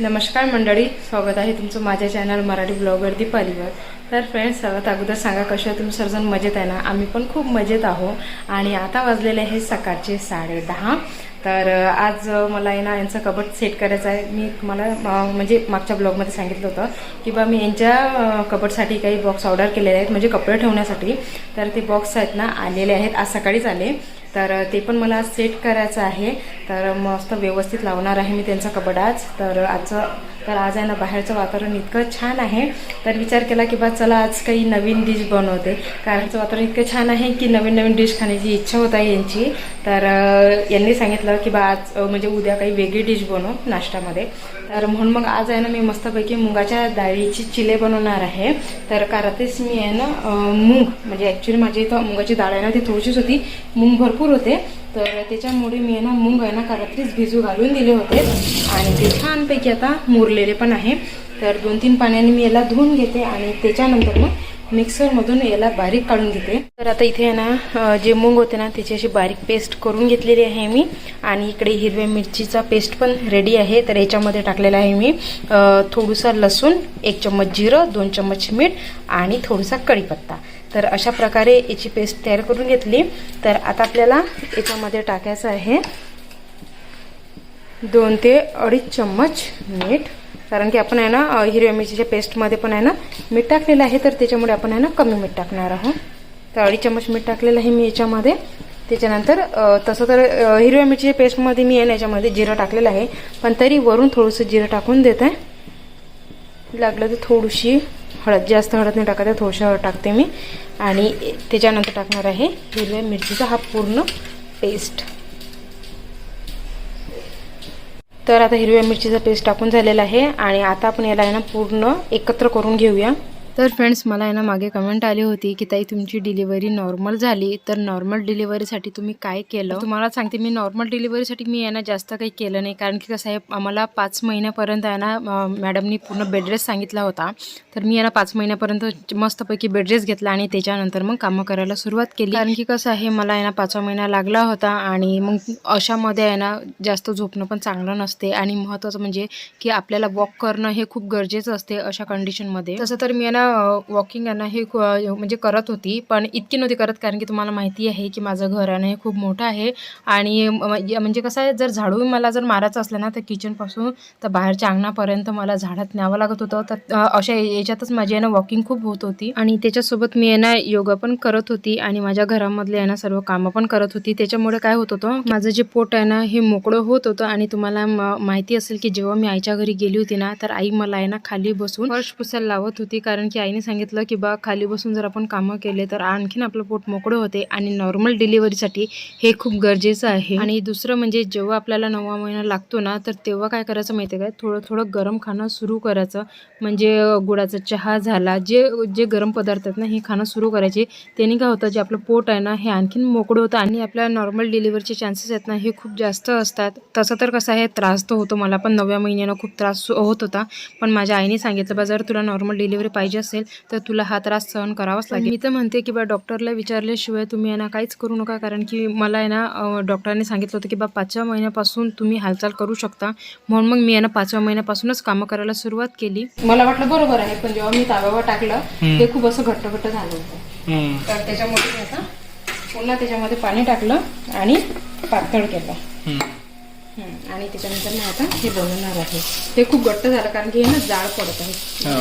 नमस्कार मंडळी स्वागत आहे तुमचं माझ्या चॅनल मराठी ब्लॉगर दीपालीवर. तर फ्रेंड्स सर्वात अगोदर सांगा कशा तुम्ही? सर्वजण मजेत आहे ना? आम्ही पण खूप मजेत आहो आणि आता वाजलेले आहे सकाळचे साडे दहा. तर आज मला आहे ना यांचं कबड सेट करायचं आहे. मी तुम्हाला म्हणजे मागच्या ब्लॉगमध्ये सांगितलं होतं की बा मी यांच्या अ, कबडसाठी काही बॉक्स ऑर्डर केलेले आहेत म्हणजे कपडे ठेवण्यासाठी. तर ते बॉक्स आहेत ना आलेले आहेत. आज सकाळीच आले. तर ते पण मला सेट करायचं आहे. तर मस्त व्यवस्थित लावणार आहे मी त्यांचा कबड आज. तर आजचं तर आज आहे ना बाहेरचं वातावरण इतकं छान आहे. तर विचार केला की बा चला आज काही नवीन डिश बनवते. कारणचं वातावरण इतकं छान आहे की नवीन नवीन डिश खाण्याची इच्छा होत आहे यांची. तर यांनी सांगितलं की बा आज म्हणजे उद्या काही वेगळी डिश बनव नाश्त्यामध्ये. तर म्हणून मग आज आहे ना मी मस्तपैकी मुगाच्या डाळीची चिले बनवणार आहे. तर कारातेच मी आहे ना मूग. म्हणजे ॲक्च्युली माझी इथं मुगाची डाळ आहे ना ती थोडीशीच होती. मूग भरपूर होते. तर त्याच्यामुळे मी आहे ना मूग आहे ना का भिजू घालून दिले होते. आणि ते छानपैकी आता मुरलेले पण आहे. तर दोन तीन पाण्याने मी याला धुवून घेते आणि त्याच्यानंतर मग मिक्सरमधून याला बारीक काढून घेते. तर आता इथे आहे ना जे मूग होते ना त्याची अशी बारीक पेस्ट करून घेतलेली आहे मी. आणि इकडे हिरव्या मिरचीचा पेस्ट पण रेडी आहे. तर याच्यामध्ये टाकलेला आहे मी थोडंसं लसूण एक चम्मच जिरं दोन चम्मच मीठ आणि थोडासा कढीपत्ता. तर अशा प्रकारे याची पेस्ट तयार करून घेतली. तर आता आपल्याला याच्यामध्ये टाकायचं आहे दोन ते अडीच चम्मच मीठ. कारण की आपण आहे ना हिरव्या मिरचीच्या पेस्टमध्ये पण आहे ना मीठ टाकलेलं आहे तर त्याच्यामुळे आपण आहे ना कमी मीठ टाकणार आहोत. तर अडी चम्मच मीठ टाकलेलं आहे मी याच्यामध्ये. त्याच्यानंतर तसं तर हिरव्या मिरचीच्या पेस्टमध्ये मी आहे ना याच्यामध्ये जिरं टाकलेलं आहे. पण तरी वरून थोडंसं जिरं टाकून देत. आहे लागलं तर थोडीशी हळद जास्त हळद नाही टाकत आहे थोडीशी हळद टाकते मी. आणि त्याच्यानंतर टाकणार आहे हिरव्या मिरचीचा हा पूर्ण पेस्ट तर आता हिरव्या मिरचीचा पेस्ट टाकून झालेला आहे आणि आता आपण याला ना पूर्ण एकत्र करून घेऊया. तर फ्रेंड्स मला आहे ना मागे कमेंट आली होती की ताई तुमची डिलिव्हरी नॉर्मल झाली तर नॉर्मल डिलिव्हरीसाठी तुम्ही काय केलं? तुम्हाला सांगते मी नॉर्मल डिलिव्हरीसाठी मी यांना जास्त काही केलं नाही. कारण की कसं आहे आम्हाला पाच महिन्यापर्यंत आहे ना मॅडमनी पूर्ण बेडरेस्ट सांगितला होता. तर मी यांना पाच महिन्यापर्यंत मस्तपैकी बेडरेस्ट घेतला आणि त्याच्यानंतर मग कामं करायला सुरुवात केली. कारण की कसं आहे मला आहे ना पाचवा महिना लागला होता आणि मग अशामध्ये आहे ना जास्त झोपणं पण चांगलं नसते. आणि महत्त्वाचं म्हणजे की आपल्याला वॉक करणं हे खूप गरजेचं असते अशा कंडिशनमध्ये तसं तर मी यांना वॉकिंग आहे ना हे म्हणजे करत होती. पण इतकी नव्हती करत कारण की तुम्हाला माहिती आहे की माझं घर आहे ना हे खूप मोठं आहे. आणि म्हणजे कसं आहे जर झाडू मला जर मारायचं असलं ना तर किचनपासून तर बाहेरच्या अंगणापर्यंत मला झाडात न्यावं लागत होतं. तर अशा याच्यातच माझी आहे ना वॉकिंग खूप होत होती. आणि त्याच्यासोबत मी आहे ना योगा पण करत होती. आणि माझ्या घरामधले आहे ना सर्व कामं पण करत होती. त्याच्यामुळे काय होत होतं माझं जे पोट आहे ना हे मोकळं होत होतं. आणि तुम्हाला म- माहिती असेल की जेव्हा मी आईच्या घरी गेली होती ना तर आई मला आहे ना खाली बसून फर्श पुसायला लावत होती. कारण की आईने सांगितलं की बा खाली बसून जर आपण कामं केले तर आणखीन आपलं पोट मोकळं होते आणि नॉर्मल डिलिव्हरीसाठी हे खूप गरजेचं आहे. आणि दुसरं म्हणजे जेव्हा आपल्याला नववा महिना लागतो ना तर तेव्हा काय करायचं माहिती आहे काय थोडं थोडं गरम खाणं सुरू करायचं. म्हणजे गुळाचा चहा झाला जे जे गरम पदार्थ आहेत ना हे खाणं सुरू करायचे. त्याने काय होतं जे आपलं पोट आहे ना हे आणखीन मोकळं होतं आणि आपल्या नॉर्मल डिलिव्हरीचे चान्सेस आहेत ना हे खूप जास्त असतात. तसं तर कसं आहे त्रास तर होतो. मला पण नव्या महिन्यानं खूप त्रास होत होता. पण माझ्या आईने सांगितलं बा जर तुला नॉर्मल डिलिव्हरी पाहिजे असेल तर तुला हा त्रास सहन करावाच लागेल. मी तर म्हणते की बा डॉक्टरला विचारल्याशिवाय तुम्ही आहे ना काहीच करू नका. कारण की मला आहे ना अं, डॉक्टरांनी सांगितलं होतं की बा पाचव्या महिन्यापासून तुम्ही हालचाल करू शकता. म्हणून मग मी आहे ना पाचव्या महिन्यापासूनच कामं करायला सुरुवात केली. मला वाटलं बरोबर आहे पण जेव्हा मी ताव्यावर टाकलं ते खूप असं घट्ट घट्ट झालं होतं. तर त्याच्यामुळे मी आता पुन्हा त्याच्यामध्ये पाणी टाकलं आणि पातळ केलं. हं, आणि त्याच्यानंतर मी आता हे बनवणार आहे. ते खूप घट्ट झालं कारण की हे ना जाळ पडत आहे.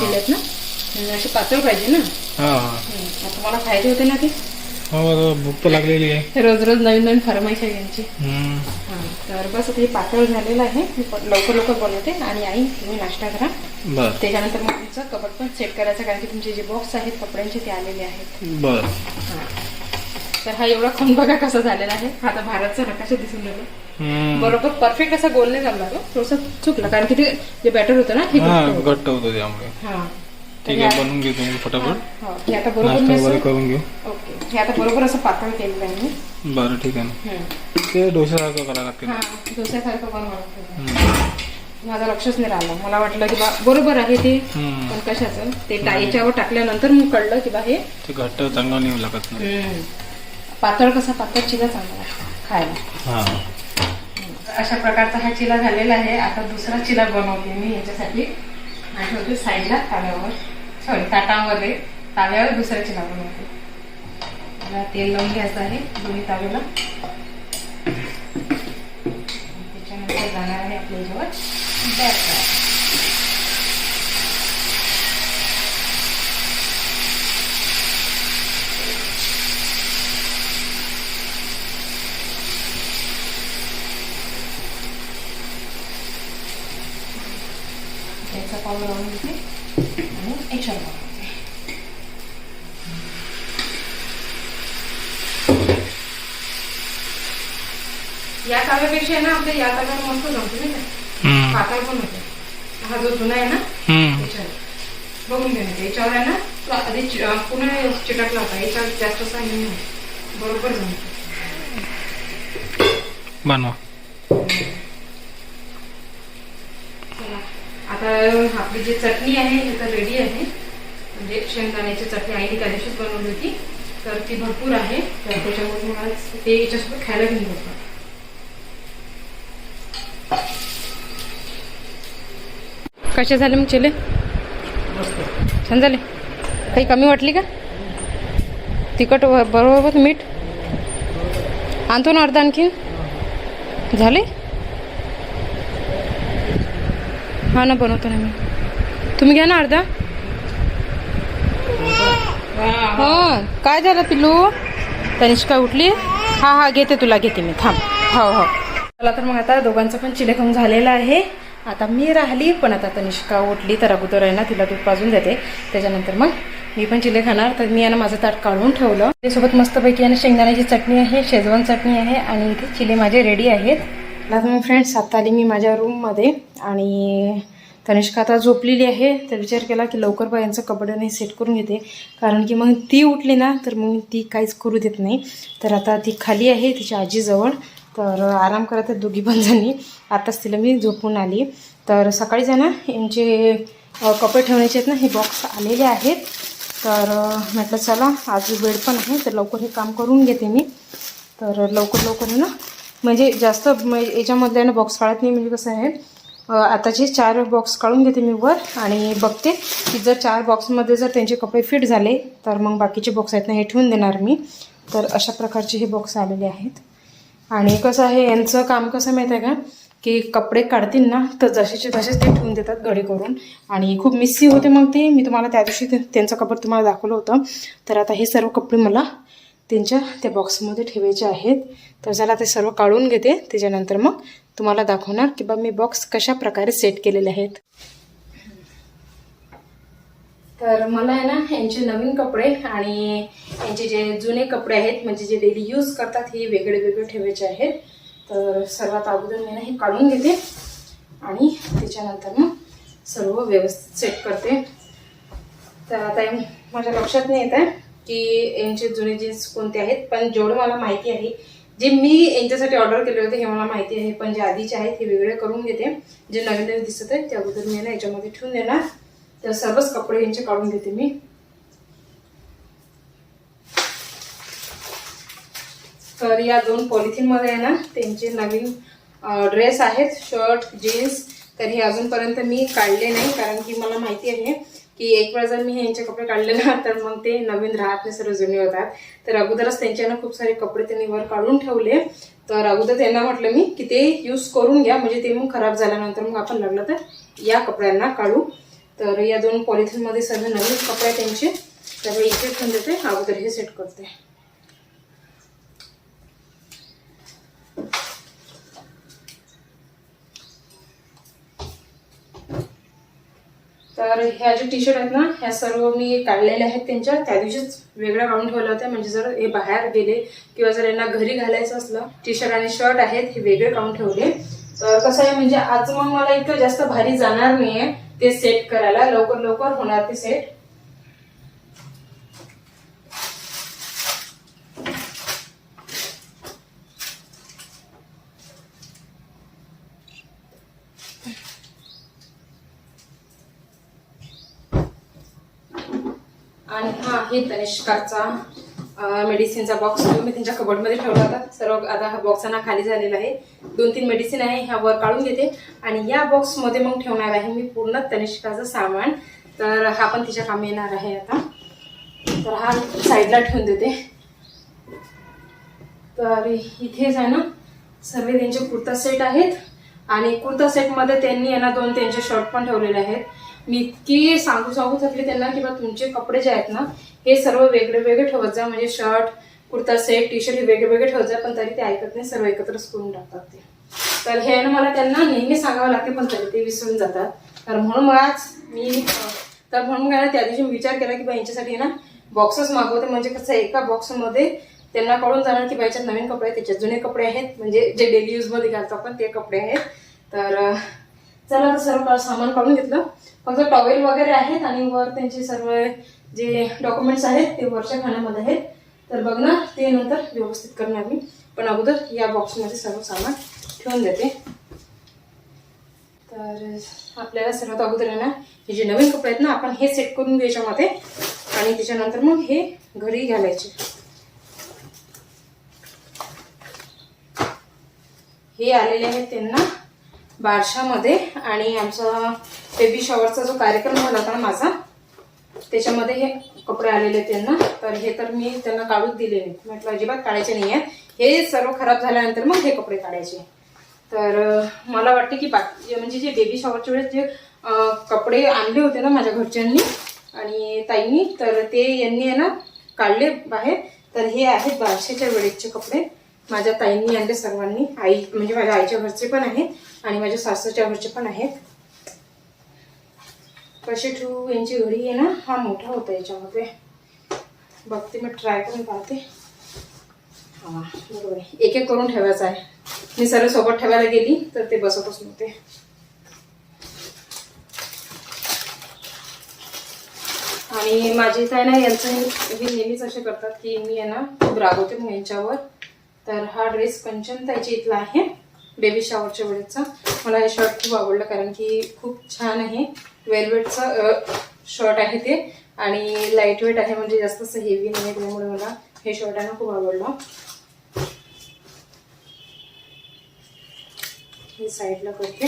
चिलेत ना? असे पातळ पाहिजे ना? हा. हा हं, मला खायचे होते ना ते? हो भूक तर लागलेली आहे. रोज रोज नवीन नवीन फरमाईश आहे यांची. हां तर बस हे पातळ झालेलं आहे. लवकर लवकर बनवते. आणि आई तुम्ही नाश्ता करा. त्याच्यानंतर मग तुमचं कबड पण सेट करायचं कारण की तुमचे जे बॉक्स आहेत कपड्यांचे ते आलेले आहेत. बर. हां. तर हा एवढा खण बघा कसा झालेला आहे. हा आता भारतचा नकाशा दिसून राहिला. बरोबर परफेक्ट असा गोल नाही झाला तो थोडस चुकलं कारण की ते जे बॅटर होतं ना हे हा. घट्ट होतं त्यामुळे. हा. ठीक आहे बनवून घेऊ तुम्ही फटाफट. हा, हे. आता बरोबर नाश्ता मी वगैरे असं- करून घेऊ ओके. हे आता बरोबर असं पातळ केलेलं आहे मी. बरं ठीक आहे ना. हम्म. ते डोशासारखं लागते हा डोस्यासारखं बनवावं लागतं हम्म. माझं लक्षच नाही राहिलं. मला वाटलं की बा बरोबर आहे ते. हम्म. पण कशाचं? ते टा- याच्यावर टाकल्यानंतर मग कळलं की बा हे ते घट्ट चांगलं नाही लागत हम्म, पातळ कसा पातळ चिला चांगला लागतो खायला. हा. अशा प्रकारचा हा चिला झालेला आहे. आता दुसरा चिला बनवते मी याच्यासाठी. आणि साईडला ताव्यावर सॉरी ताटामध्ये ताव्यावर दुसऱ्याची लावून बनवते तेल लावून घ्यायचं आहे दोन्ही ताव्याला त्याच्यानंतर जाणार आहे आपल्या याच्यावर बॅक त्याचा पावडर लावून घेते. आणि याच्यावर बनवते या ताव्यापेक्षा आहे ना आपल्या या ताव्यावर मस्त जमते नाही का. पातळ पण होते. हा जो जुना आहे ना. त्याच्यावर बघून घे ना याच्यावर आहे ना आधी पुन्हा चिटकला होता. याच्यावर जास्त नाही. बरोबर जमतो. बनवा चला आता आपली जी चटणी आहे ती तर रेडी आहे. म्हणजे शेंगदाण्याची चटणी आईने त्या दिवशीच बनवली होती. तर ती भरपूर आहे. तर त्याच्यामुळे मला ते याच्यासोबत खायला घेऊन बघतो कसे झाले मग चिले? छान झाले? काही कमी वाटली का? तिखट बरोबर मीठ? आणतो ना अर्धा आणखी झाले? हा ना बनवतो ना मी. तुम्ही घ्या ना अर्धा. हां काय झालं पिल्लू? तनिष्का उठली. हा हा घेते तुला घेते मी. थांब. हो हो. चला तर मग आता दोघांचं पण चिले खाऊन झालेलं आहे. आता मी राहिली पण आता तनिष्का उठली तर अगोदर आहे ना तिला दूध पाजून देते. त्याच्यानंतर मग मी पण चिले खाणार. तर मी यानं माझं ताट काढून ठेवलं. त्यासोबत मस्तपैकी यानं शेंगदाण्याची चटणी आहे शेजवान चटणी आहे आणि इथे चिले माझे रेडी आहेत. आता फ्रेंड्स आता आली मी माझ्या रूममध्ये आणि तनिष्का आता झोपलेली आहे. तर विचार केला की लवकर बा यांचं कपड्याने सेट करून घेते. कारण की मग ती उठली ना तर मग ती काहीच करू देत नाही. तर आता ती खाली आहे तिच्या आजीजवळ. तर आराम करत आहेत दोघी पण जणी आताच तिला मी झोपून आली. तर सकाळी आहे यांचे कपडे ठेवण्याचे आहेत ना हे बॉक्स आलेले आहेत. तर म्हटलं चला आज वेळ पण आहे तर लवकर हे काम करून घेते मी. तर लवकर लवकर ना. म्हणजे जास्त याच्यामधल्यानं बॉक्स काढत नाही म्हणजे कसं आहे आताचे चार बॉक्स काढून घेते मी वर आणि बघते की जर चार बॉक्समध्ये जर त्यांचे कपडे फिट झाले तर मग बाकीचे बॉक्स आहेत ना हे ठेवून देणार मी. तर अशा प्रकारचे हे बॉक्स आलेले आहेत. आणि कसं आहे यांचं काम कसं माहीत आहे का? की कपडे काढतील ना तर जसेचे तसेच ते ठेवून देतात घडी करून. आणि खूप मिस्सी होते मग ते. मी तुम्हाला त्या दिवशी ते- त्यांचं कपडे तुम्हाला दाखवलं होतं. तर आता हे सर्व कपडे मला त्यांच्या त्या बॉक्समध्ये ठेवायचे आहेत. तर चला ते सर्व काढून घेते. त्याच्यानंतर मग तुम्हाला दाखवणार की बा मी बॉक्स कशा प्रकारे सेट केलेले आहेत. तर मला आहे ना यांचे नवीन कपडे आणि यांचे जे जुने कपडे आहेत म्हणजे जे डेली यूज करतात हे वेगळे वेगळे ठेवायचे आहेत. तर सर्वात अगोदर मी ना हे काढून घेते. आणि त्याच्यानंतर मग सर्व व्यवस्थित सेट करते. तर आता माझ्या लक्षात नाही येत आहे. की यांचे जुने जीन्स कोणते आहेत? पण जेवढं मला माहिती आहे जे मी यांच्यासाठी ऑर्डर केले होते हे मला माहिती आहे. पण जे आधीचे आहेत हे वेगळे करून घेते. जे नवीन नवीन दिसत आहेत त्या अगोदर मी ना याच्यामध्ये ठेवून देणार. तर सर्वच कपडे यांचे काढून घेते मी. तर या दोन पॉलिथिनमध्ये आहे ना त्यांचे नवीन ड्रेस आहेत. शर्ट जीन्स तर हे अजूनपर्यंत मी काढले नाही कारण की मला माहिती आहे की एक वेळा जर मी ह्यांचे कपडे काढले ना तर मग ते नवीन राहत नाही सर्व जुने होतात. तर अगोदरच त्यांच्यानं खूप सारे कपडे त्यांनी वर काढून ठेवले. तर अगोदर त्यांना म्हटलं मी की ते यूज करून घ्या म्हणजे ते मग खराब झाल्यानंतर मग आपण लागलं तर या कपड्यांना काढू. तर या दोन पॉलिथिनमध्ये सर्व नवीन कपडे त्यांचे. तर इथे ठेवून देते. अगोदर हे सेट करते. तर ह्या ज्या टी शर्ट आहेत ना ह्या सर्व मी काढलेल्या आहेत त्यांच्या. त्या दिवशीच वेगळ्या काढून ठेवल्या होत्या म्हणजे जर हे बाहेर गेले किंवा जर यांना घरी घालायचं असलं टी शर्ट आणि शर्ट आहेत हे वेगळे काढून ठेवले. तर कसं आहे म्हणजे आज मग मला इतकं जास्त भारी जाणार नाहीये ते सेट करायला. लवकर लवकर होणार ते सेट आणि तनिष्कारचा मेडिसिनचा बॉक्स मी त्यांच्या कबडमध्ये ठेवला होता. सर्व आता हा बॉक्स ना खाली झालेला आहे. दोन तीन मेडिसिन आहे ह्या वर काढून घेते. आणि या बॉक्समध्ये मग ठेवणार आहे मी पूर्ण तनिष्काचं सामान. तर हा पण तिच्या कामी येणार आहे आता. तर हा साईडला ठेवून देते. तर इथेच आहे ना. सर्व त्यांचे कुर्ता सेट आहेत. आणि कुर्ता सेटमध्ये त्यांनी यांना दोन त्यांचे शर्ट पण ठेवलेले आहेत. मी इतकी सांगू सांगू थकले त्यांना की बा तुमचे कपडे जे आहेत ना हे सर्व वेगळे वेगळे ठेवत जा. म्हणजे shirt kurta set T shirt हे वेगळे वेगळे ठेवत जा पण तरी ते ऐकत नाही. सर्व एकत्रच करून टाकतात ते. तर हे ना मला त्यांना नेहमी सांगावं लागते पण तरी ते विसरून जातात. तर म्हणून मग आज मी तर म्हणून मग त्या दिवशी मी विचार केला की बा यांच्यासाठी ना बॉक्सच मागवते. म्हणजे कसं एका बॉक्समध्ये त्यांना कळून जाणार की बाईच्यात नवीन कपडे आहेत त्याच्यात जुने कपडे आहेत. म्हणजे जे डेली यूजमध्ये घालतो आपण ते कपडे आहेत. तर चला सर्व सामान काढून घेतलं. फक्त टॉवेल वगैरे आहेत आणि वर त्यांचे सर्व जे डॉक्युमेंट्स आहेत ते वरच्या खाण्यामध्ये आहेत. तर बघ ना ते नंतर व्यवस्थित करणार मी. पण अगोदर या बॉक्समध्ये सर्व सामान ठेवून देते. तर आपल्याला सर्वात अगोदर आहे ना हे जे नवीन कपडे आहेत ना आपण हे सेट करून घेऊ आणि त्याच्यानंतर मग हे घरी घालायचे. हे आलेले आहेत त्यांना बारशामध्ये आणि आमचा बेबी शॉवरचा जो कार्यक्रम झाला होता ना माझा त्याच्यामध्ये हे कपडे आलेले आहेत त्यांना. तर हे तर मी त्यांना काढूच दिले. नाही म्हटलं अजिबात काढायचे नाही आहेत हे सर्व खराब झाल्यानंतर मग हे कपडे काढायचे. तर मला वाटते की बाकी म्हणजे जे बेबी शॉवरच्या वेळेस जे कपडे आणले होते ना माझ्या घरच्यांनी आणि ताईंनी तर ते यांनी आहे ना काढले बाहेर. तर हे आहेत बारशेच्या वेळेसचे कपडे. माझ्या ताईंनी आणले सर्वांनी. आई म्हणजे माझ्या आईच्या घरचे पण आहेत आणि माझ्या सासूच्या घरचे पण आहेत. कसे ठेवू यांची घडी आहे ना हा मोठा होता याच्यामध्ये. बघते मी ट्राय करून पाहते. हा बरोबर आहे. एक एक करून ठेवायचा आहे. मी सर्व सोबत ठेवायला गेली तर ते बसतच नव्हते. आणि माझे काय ना यांचं हे नेहमीच असे करतात की मी आहे ना खूप रागवते मग यांच्यावर. तर हा ड्रेस कंचन त्याच्या इथला आहे बेबी शॉवरच्या वेळेचा. मला हे शर्ट खूप आवडलं कारण की खूप छान आहे. वेलवेटचं शर्ट आहे ते. आणि लाइट वेट आहे म्हणजे जास्त असं हेवी नाही त्यामुळे मला हे शर्ट आहे ना खूप आवडलं. हे साईडला करते.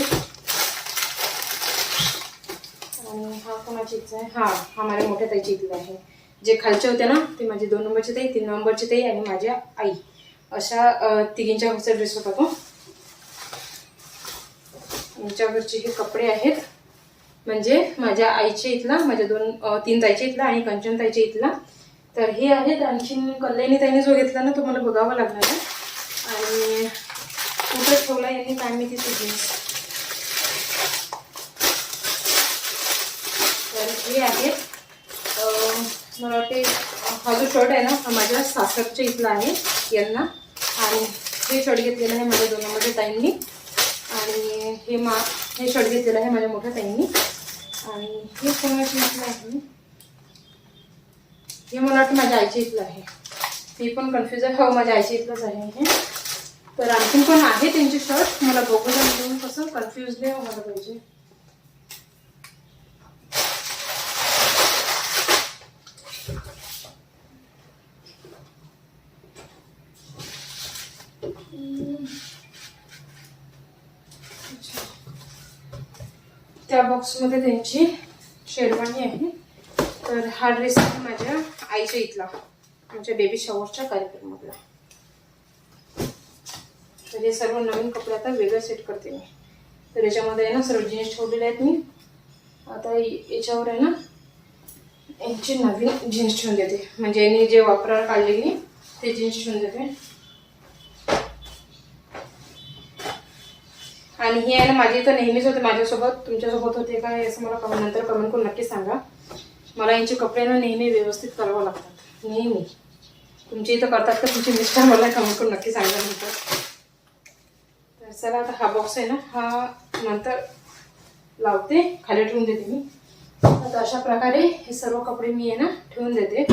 आणि हा कोणाची इच्छा आहे? हा हा माझ्या मोठ्या ताईची इथला आहे. जे खालचे होते ना ते माझे दोन नंबरची ताई तीन नंबरची ताई आणि माझ्या आई. अशा तिघींच्या घरचा ड्रेस होता तो. आमच्या घरचे हे कपडे आहेत. म्हणजे माझ्या आईच्या इथला माझ्या दोन तीन ताईच्या इथला आणि कंचन ताईच्या इथला. तर हे आहेत आणखीन कल्याणी ताईने जो घेतला ना तो मला बघावा लागणार आहे. आणि कुठं ठेवला यांनी काय मी तिथे जीन्स तर हे आहेत. मला वाटते हा जो शर्ट आहे ना हा माझ्या सासरच्या इथला आहे यांना. आणि हे शर्ट घेतलेलं आहे माझ्या दोनामध्ये ताईंनी. आणि हे मा हे शर्ट घेतलेलं आहे माझ्या मोठ्या ताईंनी. आणि हे कोणाच्या इथलं आहे. हे मला वाटतं माझ्या आईच्या इथलं आहे. मी पण कन्फ्युज आहे. हो माझ्या आईच्या इथलंच आहे हे. तर आणखीन पण आहे त्यांचे शर्ट? मला बघू द्या म्हणून कसं कन्फ्युज नाही मला पाहिजे. त्या बॉक्समध्ये त्यांची शेरवानी आहे. तर हा ड्रेस आहे माझ्या आईच्या इथला आमच्या बेबी शॉवरच्या कार्यक्रमातला. तर हे सर्व नवीन कपडे आता वेगळं सेट करते मी. तर याच्यामध्ये आहे ना सर्व जीन्स ठेवलेले आहेत मी. आता याच्यावर आहे ना यांची नवीन जीन्स ठेवून देते. म्हणजे यांनी जे वापरायला काढलेली ते जीन्स ठेवून देते. आणि हे आहे ना माझी तर नेहमीच होते माझ्यासोबत तुमच्यासोबत होते का असं मला कमेंट नंतर कमेंट करून नक्की सांगा. मला यांचे कपडे ना नेहमी व्यवस्थित करावं लागतात. नेहमी. तुमची इथं करतात तर तुमचे मिस्टर मला कमेंट करून नक्की सांगा नंतर. तर चला आता हा बॉक्स आहे ना हा नंतर लावते खाली ठेवून देते मी. आता अशा प्रकारे हे सर्व कपडे मी आहे ना ठेवून देते.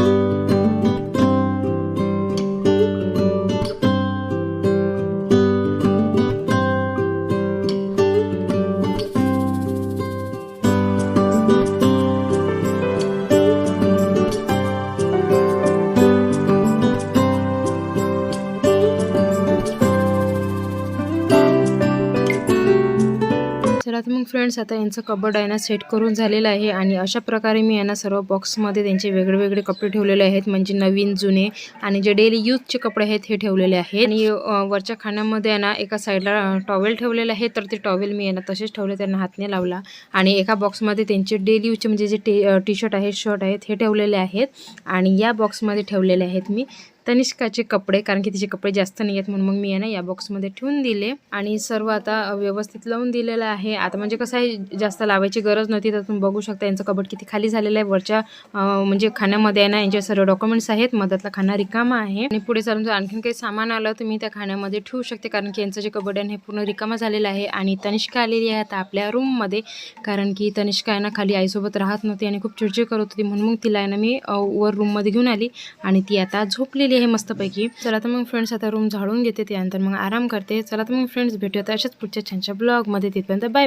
फ्रेंड्स आता यांचं कबड आहे ना सेट करून झालेलं आहे आणि अशा प्रकारे मी यांना सर्व बॉक्समध्ये त्यांचे वेगळे वेगळे कपडे ठेवलेले आहेत. म्हणजे नवीन जुने आणि जे डेली यूजचे कपडे आहेत हे ठेवलेले आहेत. आणि वरच्या खाण्यामध्ये आहे ना एका साईडला टॉवेल ठेवलेलं आहे. तर ते टॉवेल मी यांना तसेच ठेवले त्यांना हातने लावला. आणि एका बॉक्समध्ये त्यांचे डेली यूजचे म्हणजे जे टी टी शर्ट आहेत शर्ट आहेत हे ठेवलेले आहेत. आणि या बॉक्समध्ये ठेवलेले आहेत मी. तनिष्काचे कपडे कारण की तिचे कपडे जास्त नाही आहेत म्हणून मग मी आहे ना या बॉक्समध्ये ठेवून दिले. आणि सर्व आता व्यवस्थित लावून दिलेलं आहे. आता म्हणजे कसं आहे जास्त लावायची गरज नव्हती तर तुम्ही बघू शकता यांचं कबड किती खाली झालेलं आहे. वरच्या म्हणजे खाण्यामध्ये आहे ना यांचे सर्व डॉक्युमेंट्स आहेत. मधातला खाना रिकामा आहे. आणि पुढे चालून जर आणखीन काही सामान आलं तर मी त्या खाण्यामध्ये ठेवू शकते कारण की यांचं जे कबड आहे ना हे पूर्ण रिकामा झालेलं आहे. आणि तनिष्का आलेली आहे आता आपल्या रूममध्ये कारण की तनिष्का आहे ना खाली आईसोबत राहत नव्हती आणि खूप चिडचिड करत होती म्हणून मग तिला आहे ना मी वर रूममध्ये घेऊन आली. आणि ती आता झोपलेली आहे मस्तपैकी. चला तर मग फ्रेंड्स आता रूम झाडून घेते त्यानंतर मग आराम करते. चला तर मग फ्रेंड्स भेटूयात अशाच पुढच्या छानच्या ब्लॉगमध्ये तिथपर्यंत बाय